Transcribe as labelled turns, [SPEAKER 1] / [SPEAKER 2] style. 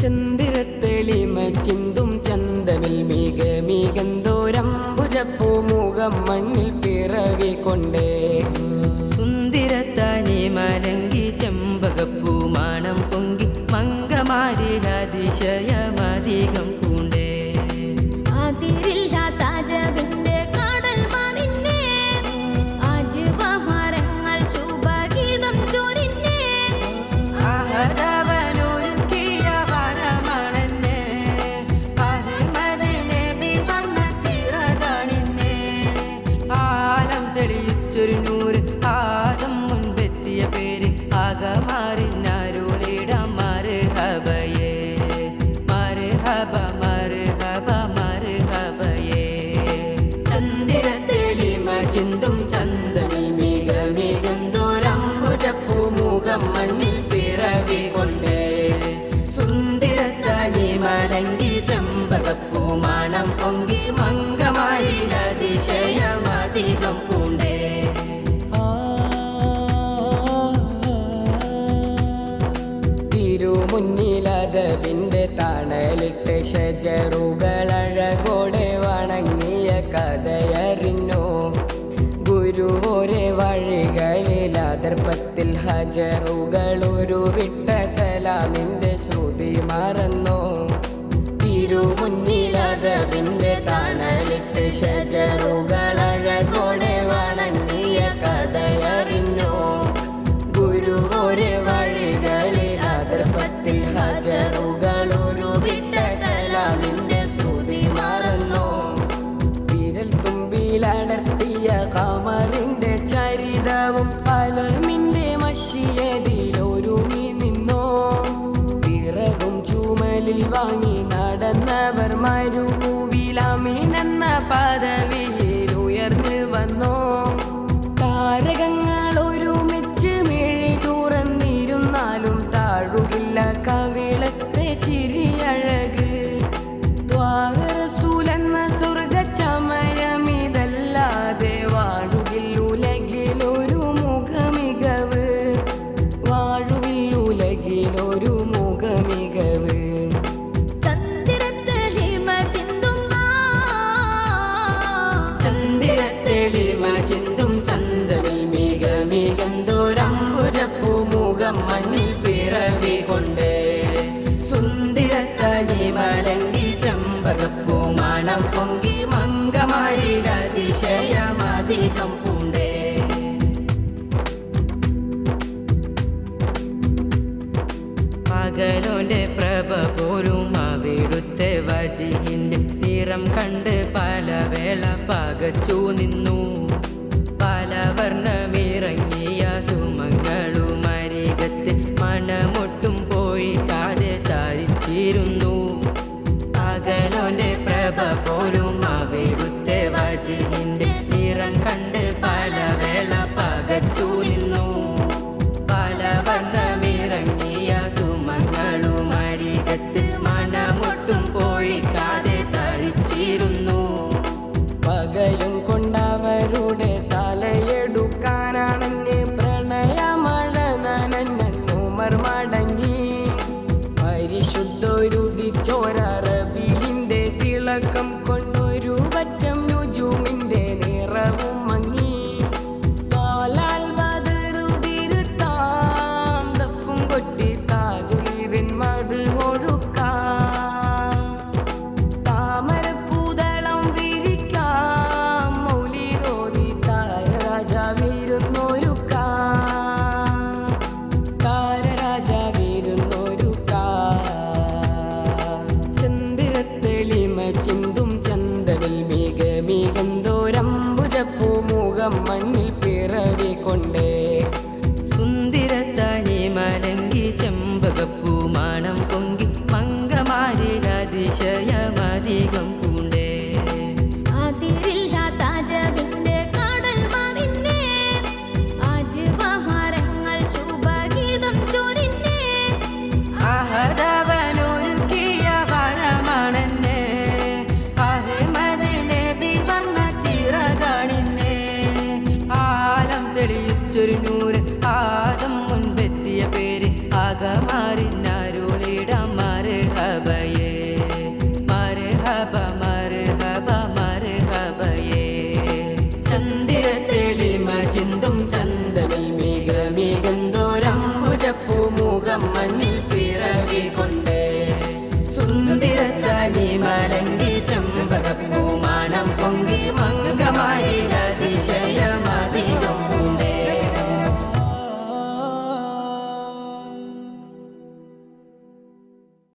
[SPEAKER 1] ചന്ദ്രത്തെളിമ ചിന്തും ചന്തമിൽ മീക മീകന്തോരം ഭുജപ്പൂ മുഖം മഞ്ഞ ൂമാണം മർഹബ മർഹബയേ ചന്ദിര തെളിമ ചിന്തും മണ്ണിൽ പിറവി പൊങ്കി മംഗമായി അതിശയമധികം പൂണ്ടേ.
[SPEAKER 2] ഷജറുകളഴകോടെ വണങ്ങിയ കഥയറിഞ്ഞു. ഗുരുവോരെ വഴികളിൽ അതിർപ്പത്തിൽ ഹജറുകളൊരു വിട്ട സലാമിന്റെ ശ്രുതി മറന്നു. തിരുമുന്നിലതവിന്റെ തണലിട്ട്
[SPEAKER 1] ഷജറുകള വാരിലതിശയമധികം പൂണ്ടേ? പകലോന്റെ പ്രഭ പോലും അവിടുത്തെ വജിഹിന്റെ നിറം കണ്ട് പല വേള പകച്ചു നിന്നു. നിന്നു. പല വർണമിറങ്ങിയ സുമങ്ങളും അരികത്ത് മണമൊട്ടും പോഴിക്കാതെ തറിച്ചിരുന്നു
[SPEAKER 2] പകലും കൊണ്ടവരുടെ തലയെടുക്കാനാണെന്ന് പ്രണയമഴ തിളക്കം കൊണ്ട്
[SPEAKER 1] அம்மன் 动震